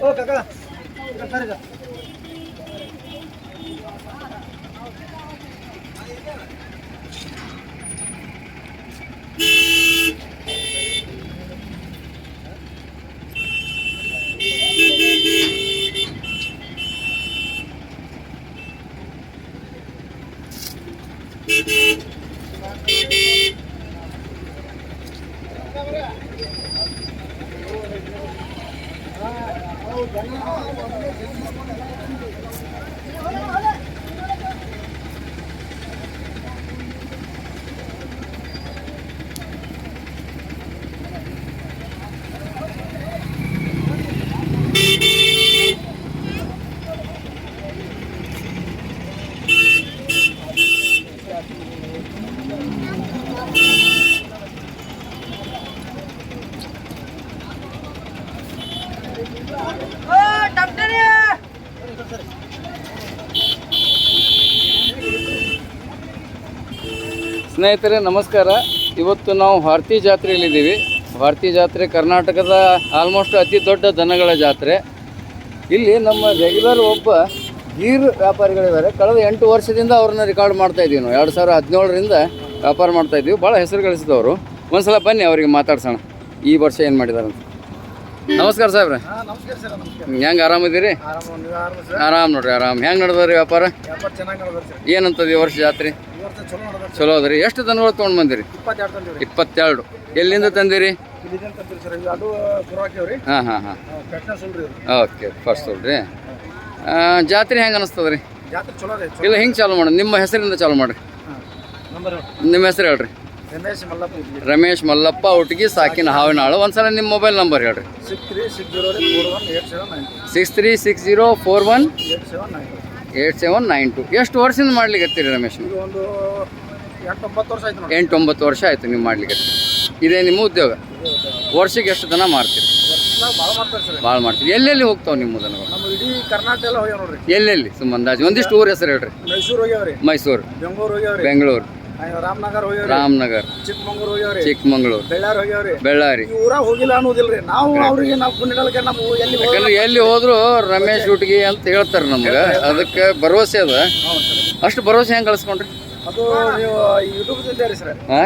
ಓ ಕಾಕ ಸರಿ ಸರ್ 好了好了 ಸ್ನೇಹಿತರೆ, ನಮಸ್ಕಾರ. ಇವತ್ತು ನಾವು ಭಾರತಿ ಜಾತ್ರೆಯಲ್ಲಿದ್ದೀವಿ. ಭಾರತಿ ಜಾತ್ರೆ ಕರ್ನಾಟಕದ ಆಲ್ಮೋಸ್ಟ್ ಅತಿ ದೊಡ್ಡ ದನಗಳ ಜಾತ್ರೆ. ಇಲ್ಲಿ ನಮ್ಮ ರೆಗ್ಯುಲರ್ ಒಬ್ಬ ಗೀರ್ ವ್ಯಾಪಾರಿಗಳಿದ್ದಾರೆ. ಕಳೆದ ಎಂಟು ವರ್ಷದಿಂದ ಅವ್ರನ್ನ ರೆಕಾರ್ಡ್ ಮಾಡ್ತಾ ಇದ್ದೀವಿ ನಾವು. ಎರಡು ಸಾವಿರ ಹದಿನೇಳರಿಂದ ವ್ಯಾಪಾರ ಮಾಡ್ತಾ ಇದ್ದೀವಿ. ಭಾಳ ಹೆಸರು ಗಳಿಸಿದವರು. ಒಂದ್ಸಲ ಬನ್ನಿ, ಅವರಿಗೆ ಮಾತಾಡ್ಸೋಣ. ಈ ವರ್ಷ ಏನು ಮಾಡಿದಾರೆ ಅಂತ ನಮಸ್ಕಾರ ಸಾಹೇಬ್ರೆ. ಹೆಂಗೆ ಆರಾಮಿದ್ದೀರಿ ಆರಾಮ ನೋಡ್ರಿ ಆರಾಮ್. ಹೆಂಗೆ ನಡೆದ್ರಿ ವ್ಯಾಪಾರ? ಏನಂತದ ಈ ವರ್ಷ ಜಾತ್ರೆ? ಚಲೋ ಅದ್ರಿ. ಎಷ್ಟು ದನಗಳು ತೊಗೊಂಡು ಬಂದಿರಿ? ಇಪ್ಪತ್ತೆರಡು ಎಲ್ಲಿಂದ ತಂದಿರಿ? ಹಾಂ ಹಾಂ ಹಾಂ. ಓಕೆ ಫಸ್ಟ್ ನೋಡ್ರಿ ಜಾತ್ರೆ ಹೆಂಗೆ ಅನಿಸ್ತದ್ರಿ? ರೀ ರೀ ಇಲ್ಲ ಹಿಂಗೆ ಚಾಲು ಮಾಡಿ ನಿಮ್ಮ ಹೆಸರಿಂದ ಚಾಲು ಮಾಡಿರಿ. ನಿಮ್ಮ ಹೆಸರು ಹೇಳ್ರಿ. ರಮೇಶ್ ಮಲ್ಲಪ್ಪ ರಮೇಶ್ ಮಲ್ಲಪ್ಪ ಹಾಳು ಸಾಕಿನ ಹಾವಿನಾಳು ಒಂದ್ಸಲ ನಿಮ್ಮ ಮೊಬೈಲ್ ನಂಬರ್ ಹೇಳ್ರಿ. Six three six zero four one eight seven nine six three six zero four one eight seven nine eight seven nine two. ಎಷ್ಟು ವರ್ಷದಿಂದ ಮಾಡ್ಲಿಕ್ಕೆ ರಮೇಶ್ ನೀವು? ಇದು ಒಂದು ಎಂಟು ಒಂಬತ್ತು ವರ್ಷ ಆಯ್ತು ನೋಡಿ. ಎಂಟು ಒಂಬತ್ತು ವರ್ಷ ಆಯಿತು ನೀವು ಮಾಡ್ಲಿಕ್ಕೆ ಇದೇ ನಿಮ್ಮ ಉದ್ಯೋಗ? ವರ್ಷಕ್ಕೆ ಎಷ್ಟು ದನ ಮಾರ್ತೀರಿ? ವರ್ಷದಾಗ ಭಾಳ ಮಾಡ್ತಾರೆ ಸರ್. ಭಾಳ ಮಾಡ್ತೀರಿ. ಎಲ್ಲೆಲ್ಲಿ ಹೋಗ್ತಾವೆ ನಿಮ್ಮ ದನಗಳು ನಮ್ಮ ಇಡೀ ಕರ್ನಾಟಕ ಎಲ್ಲ ಹೋಗ್ಯಾವ ನೋಡ್ರಿ. ಎಲ್ಲೆಲ್ಲಿ? ಸುಮ್ಮ ಅಂದಾಜು ಒಂದಿಷ್ಟು ಊರ ಹೆಸರು ಹೇಳ್ರಿ. ಮೈಸೂರು ಹೋಗ್ಯಾವ್ರಿ. ಮೈಸೂರು. ಬೆಂಗಳೂರು ಹೋಗ್ಯಾವ್ರಿ. ಬೆಂಗಳೂರು. ರಾಮನಗರ ಹೋಗ್ಯಾವ್ರಿ. ರಾಮನಗರ್. ಚಿಕ್ಕಮಂಗ್ಳೂರು ಹೋಗ್ಯಾವ್ರಿ. ಚಿಕ್ಕಮಂಗ್ಳೂರು. ಬೆಳ್ಳಾರಿ ಹೋಗ್ಯಾವ್ರಿ. ಬೆಳ್ಳಾರಿ. ಊರಾಗ ಹೋಗಿಲ್ಲ ಅನ್ನೋದಿಲ್ರಿ. ನಾವು ಅವ್ರಿಗೆ ನಾವು ಪುಣ್ಯಡಲ್ಕೆ ನಾವು ಎಲ್ಲಿ ಯಾಕಂದ್ರೆ ಎಲ್ಲಿ ಹೋದ್ರು ರಮೇಶ್ ಹುಟ್ಗಿ ಅಂತ ಹೇಳ್ತಾರೆ ನಮ್ಗೆ. ಅದಕ್ಕೆ ಭರವಸೆ ಅದ. ಅಷ್ಟು ಭರವಸೆ ಹೆಂಗೆ ಕಳ್ಸ್ಕೊಂಡ್ರಿ? ಅದು ನೀವು ಯೂಟ್ಯೂಬ್ ರೀ ಸರ್. ಹಾ?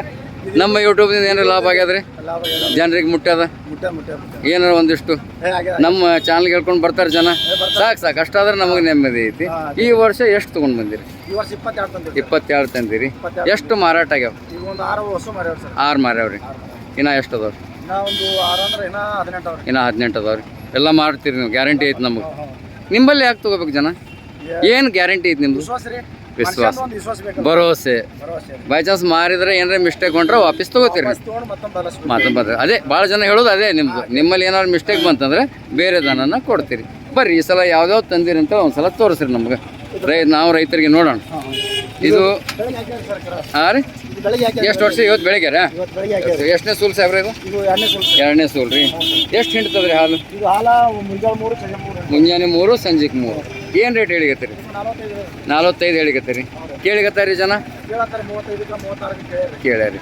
ನಮ್ಮ ಯೂಟ್ಯೂಬ್ನಿಂದ ಏನಾರ ಲಾಭ ಆಗ್ಯಾದ್ರಿ. ಜನರಿಗೆ ಮುಟ್ಟದ ಮುಟ್ಟೆ ಮುಟ್ಟೆ ಮುಟ್ಟೆ. ಏನಾರ ಒಂದಿಷ್ಟು? ನಮ್ಮ ಚಾನಲ್ ಹೇಳ್ಕೊಂಡು ಬರ್ತಾರೆ ಜನ. ಸಾಕು ಸಾಕು. ಅಷ್ಟಾದ್ರೆ ನಮಗೆ ನೆಮ್ಮದಿ ಐತಿ. ಈ ವರ್ಷ ಎಷ್ಟು ತೊಗೊಂಡು ಬಂದಿರಿ? ಇಪ್ಪತ್ತೆರಡು ತಂದಿರಿ. ಎಷ್ಟು ಮಾರಾಟ ಆಗ್ಯಾವ? ಆರು ಮಾರ್ಯಾವ್ರಿ ಇನ್ನ ಎಷ್ಟು ಅದಾವ್ರಿ? ಇನ್ನ ಹದಿನೆಂಟು ಅದಾವ್ರಿ. ಎಲ್ಲ ಮಾಡ್ತೀರಿ ನೀವು. ಗ್ಯಾರಂಟಿ ಐತಿ ನಮಗೆ. ನಿಂಬಲ್ಲಿ ಯಾಕೆ ತಗೋಬೇಕು ಜನ? ಏನು ಗ್ಯಾರಂಟಿ ಐತಿ ನಿಮ್ದು? ವಿಶ್ವಾಸ. ರೀ ಒಂದು ಭರವಸೆ. ಬೈ ಚಾನ್ಸ್ ಮಾರಿದ್ರೆ ಏನಾರ ಮಿಸ್ಟೇಕ್ ಹೊಂಟ್ರೆ ವಾಪಸ್ ತಗೋತೀರಿ ಮತ್ತೊಂದು ಬರ್ರಿ ಅದೇ ಭಾಳ ಜನ ಹೇಳೋದು ಅದೇ ನಿಮ್ದು. ನಿಮ್ಮಲ್ಲಿ ಏನಾದ್ರು ಮಿಸ್ಟೇಕ್ ಬಂತಂದ್ರೆ ಬೇರೆ ದನನ ಕೊಡ್ತೀರಿ. ಬರ್ರಿ ಈ ಸಲ ಯಾವ್ದಾವ್ದು ತಂದಿರಿ ಅಂತ ಒಂದ್ಸಲ ತೋರಿಸ್ರಿ ನಮ್ಗೆ. ರೈ ನಾವು ರೈತರಿಗೆ ನೋಡೋಣ. ಇದು ಹಾಂ ರೀ? ಎಷ್ಟು ವರ್ಷ ಇವತ್ತು ಬೆಳಿಗ್ಗೆ ಹಾಕಿ ಎಷ್ಟನೇ ಸೂಲ್ ಸಾಹೇಬ್ರ ಇದು? ಎರಡನೇ ಸೂಲ್ ರೀ. ಎಷ್ಟು ಹಿಂಡ್ತದ್ರಿ ಹಾಲು? ಮುಂಜಾನೆ ಮೂರು ಸಂಜೆಗೆ ಮೂರು. ಏನು ರೇಟ್ ಹೇಳಿಕತ್ತೀರಿ? ನಲವತ್ತೈದು ಹೇಳಿಗತ್ತೀರಿ ಕೇಳಿಗತ್ತಾರಿ ಜನ? ಕೇಳ್ಯಾರಿ.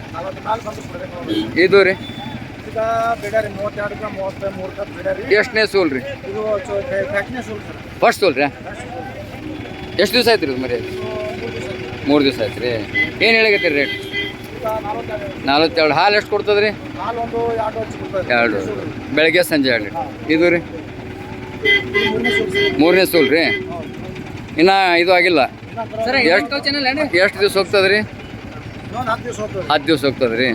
ಇದು ರೀ? ಎಷ್ಟನೇ ಸೂಲ್ ರೀ? ಫಸ್ಟ್ ಸೂಲ್ ರೀ? ಎಷ್ಟು ದಿವಸ ಆಯ್ತು ರೀ ಮರಿ ಮೂರು ದಿವಸ ಆಯ್ತು ರೀ ಏನು ಹೇಳಿಕತ್ತೀರಿ ರೇಟ್ ನಾಲ್ವತ್ತೆರಡು. ಹಾಲು ಎಷ್ಟು ಕೊಡ್ತದ್ರಿ? ಎರಡು. ಬೆಳಗ್ಗೆ ಸಂಜೆ ಎರಡು ಇದು ರೀ? ಮೂರನೇ ಸುಲ್ ರೀ. ಇನ್ನು ಇದು ಆಗಿಲ್ಲ. ಎಷ್ಟು ಎಷ್ಟು ದಿವ್ಸ ಹೋಗ್ತದೆ ರೀ ಹತ್ತು ದಿವಸ ಹೋಗ್ತದೆ ರೀ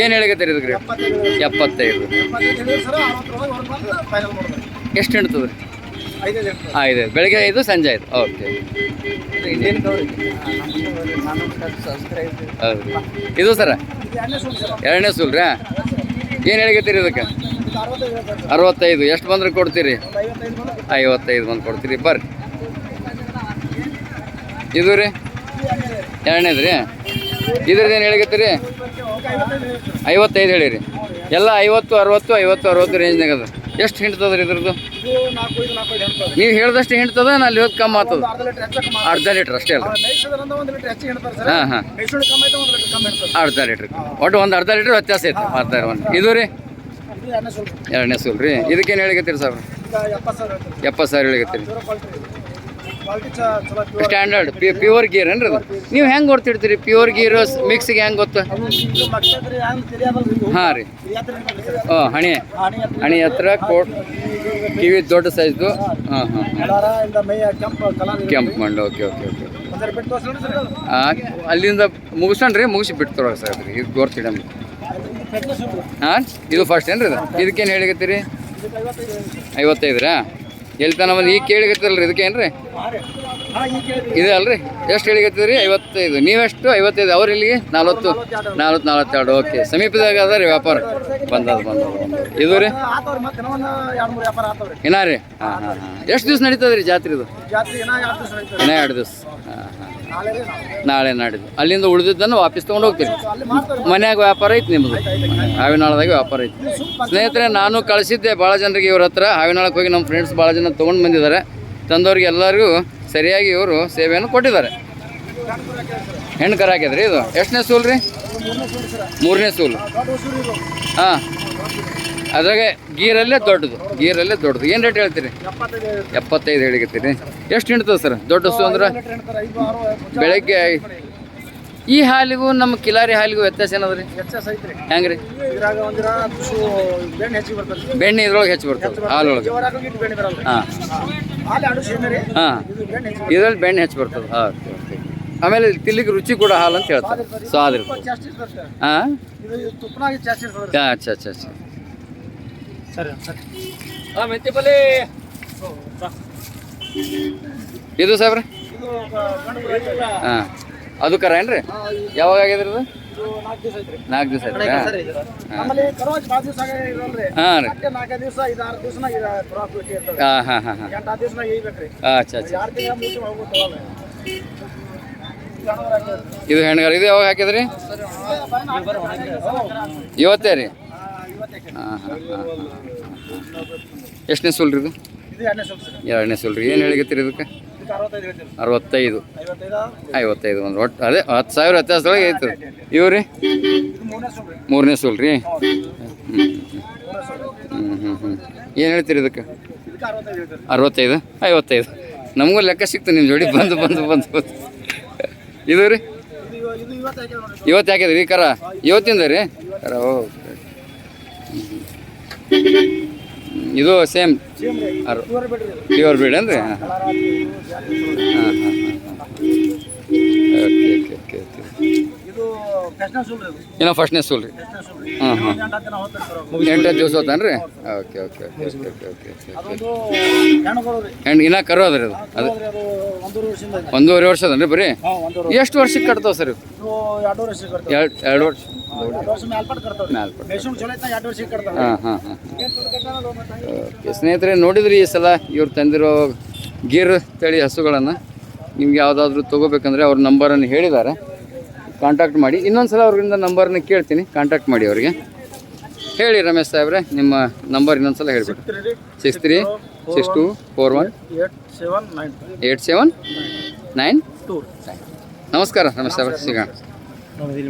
ಏನು ಹೇಳಿಕತ್ತೀರಿ ಇದಕ್ಕೆ ರೀ? ಎಪ್ಪತ್ತೈದು. ಎಷ್ಟು ಹಿಡ್ತದೆ ಐದು. ಬೆಳಗ್ಗೆ ಐದು ಸಂಜೆ ಐದು. ಓಕೆ. ಹೌದು. ಇದು ಸರ? ಎರಡನೇ ಸುಲ್ ರೀ ಏನು ಹೇಳಿಕತ್ತೀರಿ ಇದಕ್ಕೆ? ಇದು ಅರವತ್ತೈದು. ಎಷ್ಟು ಬಂದ್ರೆ ಕೊಡ್ತೀರಿ? ಐವತ್ತೈದು ಬಂದು ಕೊಡ್ತೀರಿ. ಬರ್ರಿ. ಇದು ರೀ? ಎರಡನೇದು ರೀ? ಇದ್ರದ್ದು ಏನು ಹೇಳಿಕತ್ತೀರಿ? ಐವತ್ತೈದು ಹೇಳಿರಿ. ಎಲ್ಲ ಐವತ್ತು ಅರವತ್ತು ಐವತ್ತು ಅರವತ್ತು ರೇಂಜ್ನಾಗ ಅದು. ಎಷ್ಟು ಹಿಂಡ್ತದ ರೀ ಇದ್ರದ್ದು? ನೀವು ಹೇಳ್ದಷ್ಟು ಹಿಂಡ್ತದ ನಾ ಅಲ್ಲಿ ಹೋಗಿ ಕಮ್ಮಿ ಆಗ್ತದ ಅರ್ಧ ಲೀಟರ್ ಅಷ್ಟೇ ಅಲ್ಲ ಹಾಂ ಹಾಂ. ಅರ್ಧ ಲೀಟ್ರ್. ಒಟ್ಟು ಒಂದು ಅರ್ಧ ಲೀಟ್ರ್ ವ್ಯತ್ಯಾಸ ಐತೆ ಅರ್ಧ ಒಂದು. ಇದು ರೀ? ಎರಡನೇ ಸುಲ್. ರೀ. ಇದಕ್ಕೇನು ಹೇಳಿಕತ್ತೀರಿ ಸರ್? ಎಪ್ಪತ್ತು ಸಾವಿರ ಹೇಳಿಕತ್ತೀರಿ. ಸ್ಟ್ಯಾಂಡರ್ಡ್ ಪ್ಯೂರ್ ಗೀರ್ ಏನ್ರಿ ಅದು? ನೀವು ಹೆಂಗೆ ಗೊತ್ತಿಡ್ತೀರಿ ಪ್ಯೂರ್ ಗೀರ್ ಮಿಕ್ಸಿಗೆ ಹೆಂಗೆ ಗೊತ್ತು? ಹಾಂ ರೀ. ಓ. ಹಾಂ ಹಣಿ ಹಣಿ ಹತ್ರ ಕೋಟ್ ಕಿವಿ ದೊಡ್ಡ ಸೈಜ್ದು ಹಾಂ ಹಾಂ. ಕೆಂಪು ಮಂಡು ಓಕೆ ಓಕೆ ಓಕೆ. ಅಲ್ಲಿಂದ ಮುಗಿಸ್ಕೊಂಡ್ರಿ ಮುಗಿಸಿ ಬಿಡ್ತಾರ ಸರ್ ಇದು ಗೊತ್ತಿಡಮ್ ಹಾಂ? ಇದು ಫಸ್ಟ್ ಏನ್ರಿ ಇದು? ಇದಕ್ಕೇನು ಹೇಳಿಕತ್ತೀರಿ? ಐವತ್ತೈದ್ರಾ? ಐವತ್ತೈದು ಐವತ್ತೈದರಾ ಎಲ್ಲಿ ತನ ಬಂದು ಈಗ ಕೇಳಿಗತ್ತಲ್ರಿ ಇದಕ್ಕೇನ್ರಿ? ಹಾಂ ರೀ ಇದೆ ಅಲ್ರಿ? ಎಷ್ಟು ಹೇಳಿಗತ್ತೀರಿ ಐವತ್ತೈದು. ನೀವೆಷ್ಟು? ಐವತ್ತೈದು. ಅವ್ರು ಇಲ್ಲಿಗೆ ನಲ್ವತ್ತು. ನಲ್ವತ್ತು ನಲ್ವತ್ತೆರಡು ಓಕೆ ಸಮೀಪದಾಗ ಅದ ರೀ ವ್ಯಾಪಾರ ಬಂದದ ಬಂದದ ಇದು ರೀ? ಏನಾರೀ ಹಾಂ ಹಾಂ ಹಾಂ. ಎಷ್ಟು ದಿವ್ಸ ನಡೀತದ್ರಿ ರೀ ಜಾತ್ರೆ ಇದು? ಇನ್ನ ಎರಡು ದಿವ್ಸ. ಹಾಂ ಹಾಂ. ನಾಳೆ ನಾಡಿದ್ದು. ಅಲ್ಲಿಂದ ಉಳಿದಿದ್ದನ್ನು ವಾಪಸ್ ತೊಗೊಂಡು ಹೋಗ್ತೀನಿ. ಮನ್ಯಾಗ ವ್ಯಾಪಾರ ಐತಿ ನಿಮ್ಮದು ಹಾವಿನಾಳದಾಗ ವ್ಯಾಪಾರ ಐತಿ. ಸ್ನೇಹಿತರೆ, ನಾನು ಕಳಿಸಿದ್ದೆ ಭಾಳ ಜನರಿಗೆ ಇವ್ರ ಹತ್ರ. ಹಾವಿನಾಳಕ್ಕೆ ಹೋಗಿ ನಮ್ಮ ಫ್ರೆಂಡ್ಸ್ ಭಾಳ ಜನ ತೊಗೊಂಡು ಬಂದಿದ್ದಾರೆ. ತಂದವ್ರಿಗೆ ಎಲ್ಲರಿಗೂ ಸರಿಯಾಗಿ ಇವರು ಸೇವೆಯನ್ನು ಕೊಟ್ಟಿದ್ದಾರೆ. ಹೆಣ್ಣು ಕರ ಇದು? ಎಷ್ಟನೇ ಸೂಲ್ ರೀ? ಮೂರನೇ ಸೂಲ್. ಹಾಂ. ಅದ್ರಾಗೆ ಗೀರಲ್ಲೇ ದೊಡ್ಡದು ಗೀರಲ್ಲೇ ದೊಡ್ಡದು. ಏನು ರೇಟ್ ಹೇಳ್ತೀರಿ? ಎಪ್ಪತ್ತೈದು ಹೇಳಿಕತ್ತೀರಿ. ಎಷ್ಟು ಹಿಂಡ್ತದೆ ಸರ್? ದೊಡ್ಡ ಹಸು ಅಂದ್ರೆ ಬೆಳಗ್ಗೆ ಈ ಹಾಲಿಗೂ ನಮ್ಮ ಕಿಲಾರಿ ಹಾಲಿಗೂ ವ್ಯತ್ಯಾಸ ಏನದ ಹೆಂಗ್ರಿ? ಬೆಣ್ಣೆ ಇದ್ರೊಳಗೆ ಹೆಚ್ಚು ಬರ್ತದೆ ಹಾಲೊಳಗೆ. ಹಾಂ. ಹಾಂ. ಇದರಲ್ಲಿ ಬೆಣ್ಣೆ ಹೆಚ್ಚು ಬರ್ತದೆ ಹಾಂ. ಆಮೇಲೆ ತಿಲ್ಲಿಗೆ ರುಚಿ ಕೂಡ ಹಾಲು ಅಂತ ಹೇಳ್ತಾರೆ. ಸೊ ಆದ್ರೆ ಹಾಂ. ಅಚ್ಚಾ ಅಚ್ಚಾ ಅಚ್ಚಾ ಸರಿ ಸರಿ. ಇದು ಐತೆ. ಹಾಂ. ಅದು ಕರ ಏನ್ರಿ? ಯಾವಾಗ ಆಗ್ಯದ್ರಿ ಇದು? ನಾಲ್ಕು ದಿವಸ ಐತ್ರಿ ಹಾಂ. ರೀ. ದಿವಸ ಹಾಂ ಹಾಂ ಅಚ್ಚಾ ಅಚ್ಚಾ. ಇದು ಹೆಣ್ಗಾರ ಇದು ಯಾವಾಗ ಹಾಕಿದ್ರಿ? ಇವತ್ತೇ ರೀ ಇವತ್ತಕ್ಕೆ ಹಾಂ ಹಾಂ ಹಾಂ ಎಷ್ಟನೇ ಸೋಲ್ ರೀ ಇದು? ಎರಡನೇ ಸೋಲ್ ರೀ. ಏನು ಹೇಳಿಕತ್ತೀರಿ ಇದಕ್ಕೆ? ಅರವತ್ತೈದು ಐವತ್ತೈದು? ಒಂದು ಒಟ್ಟು ಅದೇ ಹತ್ತು ಸಾವಿರ ವ್ಯತ್ಯಾಸದೊಳಗೆ ಐತೆ ಇವು ರೀ? ಮೂರನೇ ಸೋಲ್ ರೀ. ಹ್ಞೂ ಹ್ಞೂ ಹ್ಞೂ ಹ್ಞೂ ಏನು ಹೇಳ್ತೀರಿ ಇದಕ್ಕೆ? ಅರವತ್ತೈದು ಐವತ್ತೈದು. ನಮಗೂ ಲೆಕ್ಕ ಸಿಕ್ತು ನಿಮ್ಮ ಜೋಡಿ. ಬಂದು ಬಂದು ಬಂದು ಬಂದು. ಇದು ರೀ? ಇವತ್ತು ಹಾಕಿದ್ರಿ ಈ ಕರ? ಇವತ್ತಿಂದ ರೀ? ಕರ ಓ. ಇದು ಸೇಮ್ ಪ್ಯೂರ್ ಬೀಡ್ ಏನ್ರಿ? ಹಾಂ ಹಾಂ ಹಾಂ ಓಕೆ ಓಕೆ ಓಕೆ ಓಕೆ ಇದು ರೀ ಇನ್ನೂ ಫಸ್ಟ್ನೇ ಸೂಲ್ ರೀ ರೀ ಹಾಂ ಹಾಂ ಎಂಟು ದಿವಸ ಹೋತಾನ್ರಿ? Okay okay okay okay okay okay okay ಹೆಣ್ಣು ರೀ ಇನ್ನೂ ಕರು ಅದ. ರೀ ಅದು ಅದು ಒಂದೂವರೆ ವರ್ಷ ಅದನ್ರಿ ಬರೀ? ಎಷ್ಟು ವರ್ಷಕ್ಕೆ ಕಟ್ತಾವೆ ಸರ್ ಎರಡು ಎರಡು ವರ್ಷ. ಹಾಂ ಹಾಂ ಹಾಂ. ಏನ್. ಓಕೆ ಸ್ನೇಹಿತರೆ ನೋಡಿದ್ರಿ ಈ ಸಲ ಇವ್ರು ತಂದಿರೋ ಗೀರ್ ತಳಿ ಹಸುಗಳನ್ನು ನಿಮ್ಗೆ ಯಾವುದಾದ್ರೂ ತೊಗೋಬೇಕಂದ್ರೆ ಅವ್ರ ನಂಬರನ್ನು ಹೇಳಿದ್ದಾರೆ. ಕಾಂಟ್ಯಾಕ್ಟ್ ಮಾಡಿ. ಇನ್ನೊಂದು ಸಲ ಅವ್ರಿಂದ ನಂಬರ್ನ ಕೇಳ್ತೀನಿ. ಕಾಂಟ್ಯಾಕ್ಟ್ ಮಾಡಿ ಅವರಿಗೆ. ಹೇಳಿ ರಮೇಶ್ ಸಾಹೇಬ್ರೆ, ನಿಮ್ಮ ನಂಬರ್ ಇನ್ನೊಂದು ಸಲ ಹೇಳಿಬಿಟ್ಟು six three six two four one eight seven nine two ನಮಸ್ಕಾರ ರಮೇಶ್ ಸಾಹೇಬ್ರೆ ಸಿಗೋಣ